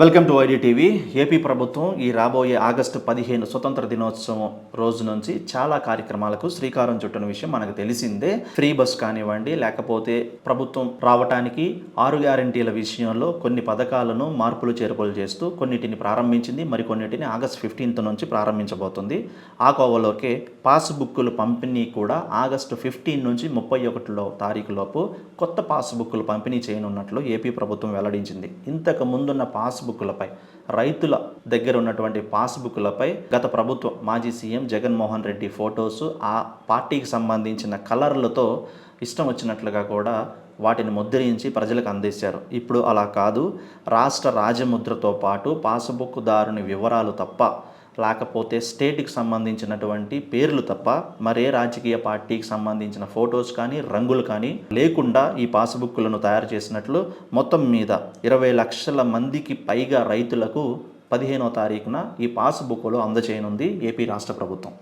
Welcome to ID TV AP ప్రభుత్వం ఈ రాబోయే ఆగస్టు పదిహేను స్వతంత్ర దినోత్సవం రోజు నుంచి చాలా కార్యక్రమాలకు శ్రీకారం చుట్టిన విషయం మనకు తెలిసిందే. ఫ్రీ బస్ కానివ్వండి లేకపోతే ప్రభుత్వం రావటానికి ఆరు గ్యారంటీల విషయంలో కొన్ని పథకాలను మార్పులు చేర్పులు చేస్తూ కొన్నిటిని ప్రారంభించింది. మరికొన్నిటిని ఆగస్ట్ ఫిఫ్టీన్త్ నుంచి ప్రారంభించబోతుంది. ఆ కోవలోకే పాస్ బుక్కుల పంపిణీ కూడా ఆగస్టు ఫిఫ్టీన్ నుంచి ముప్పై ఒకటిలో తారీఖులోపు కొత్త పాస్ బుక్కులు పంపిణీ చేయనున్నట్లు ఏపీ ప్రభుత్వం వెల్లడించింది. ఇంతకు ముందున్న పాస్ బుక్కులపై రైతుల దగ్గర ఉన్నటువంటి పాస్బుక్లపై గత ప్రభుత్వం మాజీ సీఎం జగన్మోహన్ రెడ్డి ఫొటోస్ ఆ పార్టీకి సంబంధించిన కలర్లతో ఇష్టం వచ్చినట్లుగా కూడా వాటిని ముద్రించి ప్రజలకు అందించారు. ఇప్పుడు అలా కాదు. రాష్ట్ర రాజముద్రతో పాటు పాస్బుక్ దారుని వివరాలు తప్ప లేకపోతే స్టేట్కి సంబంధించినటువంటి పేర్లు తప్ప మరే రాజకీయ పార్టీకి సంబంధించిన ఫొటోస్ కానీ రంగులు కానీ లేకుండా ఈ పాస్బుక్లను తయారు చేసినట్లు మొత్తం మీద ఇరవై లక్షల మందికి పైగా రైతులకు పదిహేనో తారీఖున ఈ పాస్బుక్లు అందజేయనుంది ఏపీ రాష్ట్ర ప్రభుత్వం.